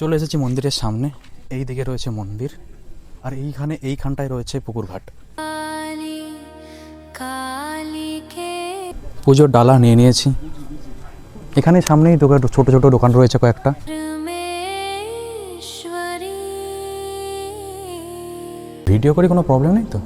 চলে এসেছি মন্দিরের সামনে। এই দিকে রয়েছে মন্দির আর এইখানে এইখানটায় রয়েছে পুকুরঘাট। কালী কালীকে পুজোর ডালা নিয়ে নিয়েছি। এখানে সামনেই দোকান ছোট ছোট দোকান রয়েছে কয়েকটা। ভিডিও করে কোনো প্রবলেম নেই তো?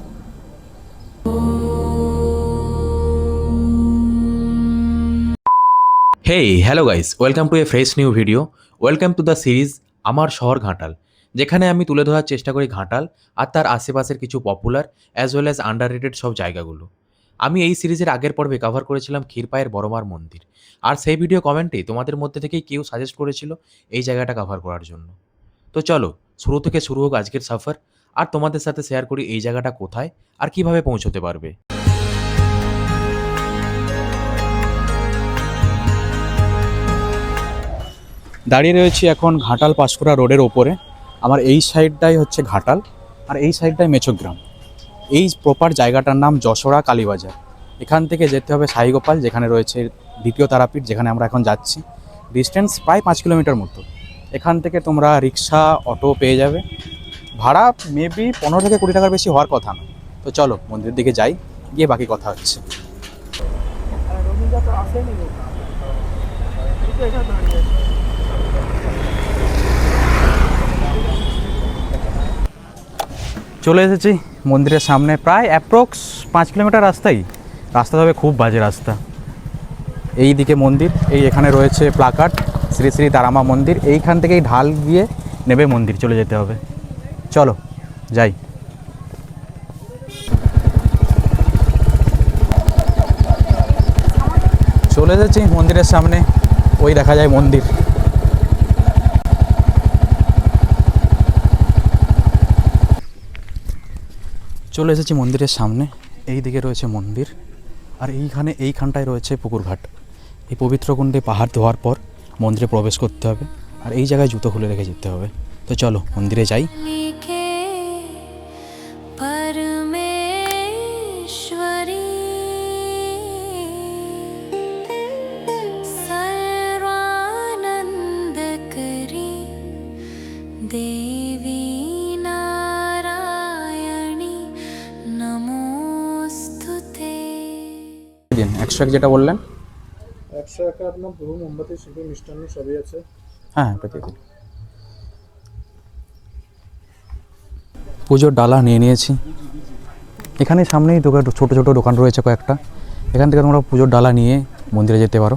Hey hello guys welcome to a fresh new video welcome to the series আমার শহর ঘাটাল, যেখানে আমি তুলে ধরার চেষ্টা করি ঘাটাল আর তার আশেপাশের কিছু popular as well as underrated সব জায়গাগুলো। আমি এই সিরিজের আগের পর্বে কভার করেছিলাম ক্ষীরপায়ের বড়মার মন্দির। আর সেই ভিডিও কমেন্টে তোমাদের মধ্যে থেকেই কেউ সাজেস্ট করেছিল এই জায়গাটা কভার করার জন্য। তো চলো, শুরু থেকে শুরু হোক আজকের সফর আর তোমাদের সাথে শেয়ার করি এই জায়গাটা কোথায় আর কীভাবে পৌঁছতে পারবে। দাঁড়িয়ে রয়েছি এখন ঘাটাল পাঁশকুড়া রোডের ওপরে। আমার এই সাইডটাই হচ্ছে ঘাটাল আর এই সাইডটাই মেচোগ্রাম। এই প্রপার জায়গাটার নাম যশোরা কালীবাজার। এখান থেকে যেতে হবে সাইগোপাল, যেখানে রয়েছে দ্বিতীয় তারাপীঠ, যেখানে আমরা এখন যাচ্ছি। ডিস্টেন্স প্রায় পাঁচ কিলোমিটার মতো। এখান থেকে তোমরা রিক্সা, অটো পেয়ে যাবে। ভাড়া মেবি পনেরো থেকে কুড়ি টাকার বেশি হওয়ার কথা না। তো চলো, মন্দিরের দিকে যাই, গিয়ে বাকি কথা হচ্ছে। চলে এসেছি মন্দিরের সামনে প্রায় অ্যাপ্রক্স পাঁচ কিলোমিটার রাস্তাই। রাস্তা তবে খুব বাজে রাস্তা। এই দিকে মন্দির, এই এখানে রয়েছে প্লাকার্ড শ্রী শ্রী তারামা মন্দির। এইখান থেকেই ঢাল গিয়ে নেবে মন্দির চলে যেতে হবে। চলো, যাই। চলে এসেছি মন্দিরের সামনে। ওই দেখা যায় মন্দির। চলে এসেছি মন্দিরের সামনে। এই দিকে রয়েছে মন্দির। আর এইখানে, এইখানটায় রয়েছে পুকুরঘাট। এই পবিত্র কুণ্ডে পাহাড় ধোয়ার পর মন্দিরে প্রবেশ করতে হবে। আর এই জায়গায় জুতো খুলে রেখে যেতে হবে। তো চলো, মন্দিরে যাই। দেবী। একশো এক যেটা বললেন? একশো একে আপনার ধরুন মোমবাতি শিল্পী মিষ্টান্ন সবই আছে। হ্যাঁ ওটা দিন পুজোর ডালা নিয়ে নিয়েছি। এখানে সামনেই দোকান ছোট ছোট দোকান রয়েছে কয়েকটা। এখান থেকে তোমরা পুজোর ডালা নিয়ে মন্দিরে যেতে পারো।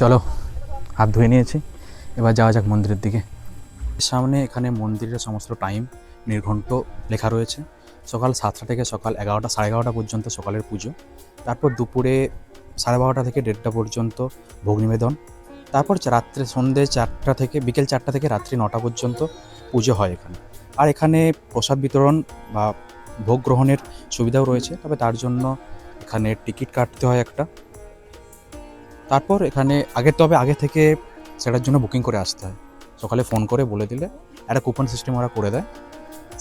চলো, হাত ধুয়ে নিয়েছি। এবার যাওয়া যাক মন্দিরের দিকে। সামনে এখানে মন্দিরের সমস্ত টাইম নির্ঘণ্ট লেখা রয়েছে। সকাল সাতটা থেকে সকাল এগারোটা, সাড়ে এগারোটা পর্যন্ত সকালের পুজো। তারপর দুপুরে সাড়ে বারোটা থেকে দেড়টা পর্যন্ত ভোগ নিবেদন। তারপর রাত্রে সন্ধ্যে চারটা থেকে, বিকেল চারটা থেকে রাত্রি নটা পর্যন্ত পুজো হয় এখানে। আর এখানে প্রসাদ বিতরণ বা ভোগ গ্রহণের সুবিধাও রয়েছে, তবে তার জন্য এখানে টিকিট কাটতে হয় একটা। তারপর এখানে, আগে তবে আগে থেকে সেটার জন্য বুকিং করে আসতে হয়। সকালে ফোন করে বলে দিলে, একটা কুপন সিস্টেম ওরা করে দেয়।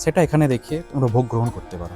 সেটা এখানে দেখিয়ে তোমরা ভোগ গ্রহণ করতে পারো।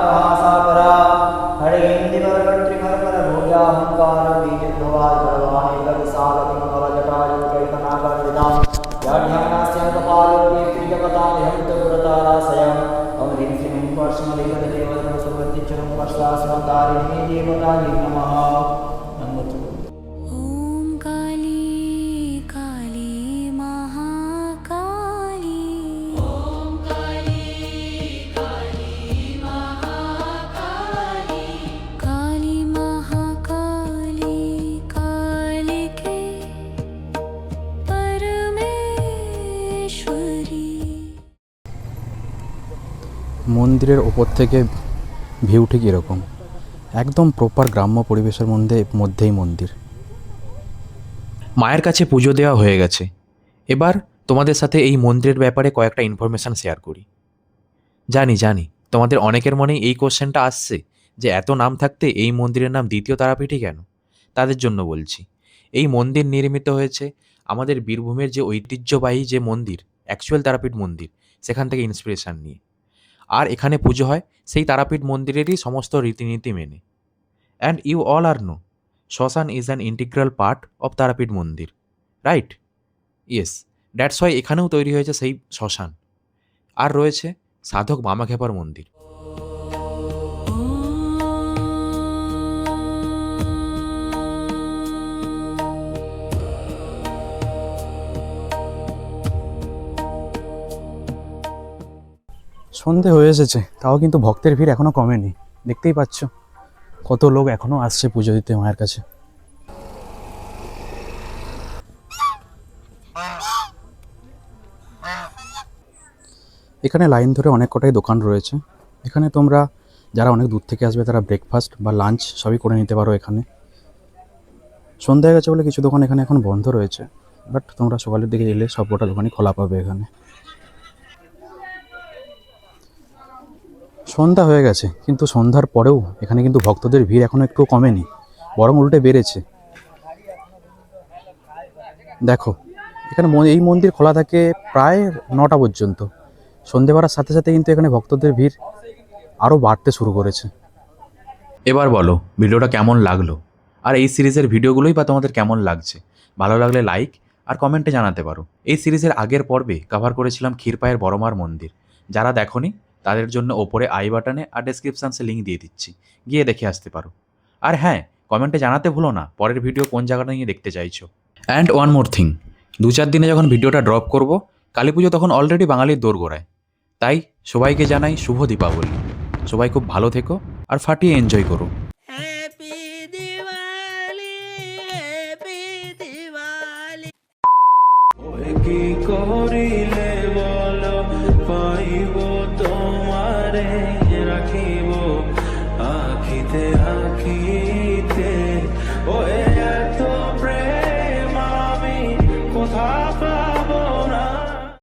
वर्षास्मदारिणी देवतायै नमः। মন্দিরের ওপর থেকে ভিউ ঠিক এরকম। একদম প্রপার গ্রাম্য পরিবেশের মধ্যে, মধ্যেই মন্দির। মায়ের কাছে পুজো দেওয়া হয়ে গেছে। এবার তোমাদের সাথে এই মন্দিরের ব্যাপারে কয়েকটা ইনফরমেশান শেয়ার করি। জানি জানি, তোমাদের অনেকের মনেই এই কোশ্চেনটা আসছে, যে এত নাম থাকতে এই মন্দিরের নাম দ্বিতীয় তারাপীঠই কেন? তাদের জন্য বলছি। এই মন্দির নির্মিত হয়েছে আমাদের বীরভূমের যে ঐতিহ্যবাহী যে মন্দির অ্যাকচুয়াল তারাপীঠ মন্দির, সেখান থেকে ইন্সপিরেশান নিয়ে। আর এখানে পুজো হয়, সেই তারাপীঠ মন্দিরেরই সমস্ত রীতিনীতি মেনে। And you all are know shmashan is an integral part of Tarapith mandir right yes that's Y এখানেও তৈরি হয়েছে সেই শ্মশান আর রয়েছে সাধক মামাখেপার মন্দির। সন্ধে হয়ে এসেছে, তাও কিন্তু ভক্তের ভিড় এখনও কমেনি। দেখতেই পাচ্ছ, কত লোক এখনও আসছে পুজো দিতে মায়ের কাছে। এখানে লাইন ধরে অনেক কটাই দোকান রয়েছে। এখানে তোমরা, যারা অনেক দূর থেকে আসবে, তারা ব্রেকফাস্ট বা লাঞ্চ সবই করে নিতে পারো এখানে। সন্ধ্যা হয়ে গেছে বলে কিছু দোকান এখানে এখন বন্ধ রয়েছে বাট তোমরা সকালের দিকে এলে সব কটা দোকানই খোলা পাবে এখানে। সন্ধ্যা হয়ে গেছে, কিন্তু সন্ধ্যার পরেও এখানে কিন্তু ভক্তদের ভিড় এখনও একটু কমেনি, বরং উল্টে বেড়েছে। দেখো, এখানে এই মন্দির খোলা থাকে প্রায় নটা পর্যন্ত। সন্ধে বাড়ার সাথে সাথে কিন্তু এখানে ভক্তদের ভিড় আরও বাড়তে শুরু করেছে। এবার বলো, ভিডিওটা কেমন লাগল? আর এই সিরিজের ভিডিওগুলোই বা তোমাদের কেমন লাগছে? ভালো লাগলে লাইক আর কমেন্টে জানাতে পারো। এই সিরিজের আগের পর্বে কভার করেছিলাম ক্ষীরপায়ের বড়মার মন্দির। যারা দেখোনি তাদের জন্য ওপরে আই বাটনে আর ডেসক্রিপশানসে লিঙ্ক দিয়ে দিচ্ছি। গিয়ে দেখে আসতে পারো। আর হ্যাঁ কমেন্টে জানাতে ভুলো না পরের ভিডিও কোন জায়গাটা নিয়ে দেখতে চাইছো। অ্যান্ড ওয়ান মোর থিং দু চার দিনে যখন ভিডিওটা ড্রপ করব কালী পুজো তখন অলরেডি বাঙালির দোরগোড়ায় তাই সবাইকে জানাই শুভ দীপাবলি। সবাই খুব ভালো থেকো আর ফাটিয়ে এনজয় করো। কি করিলে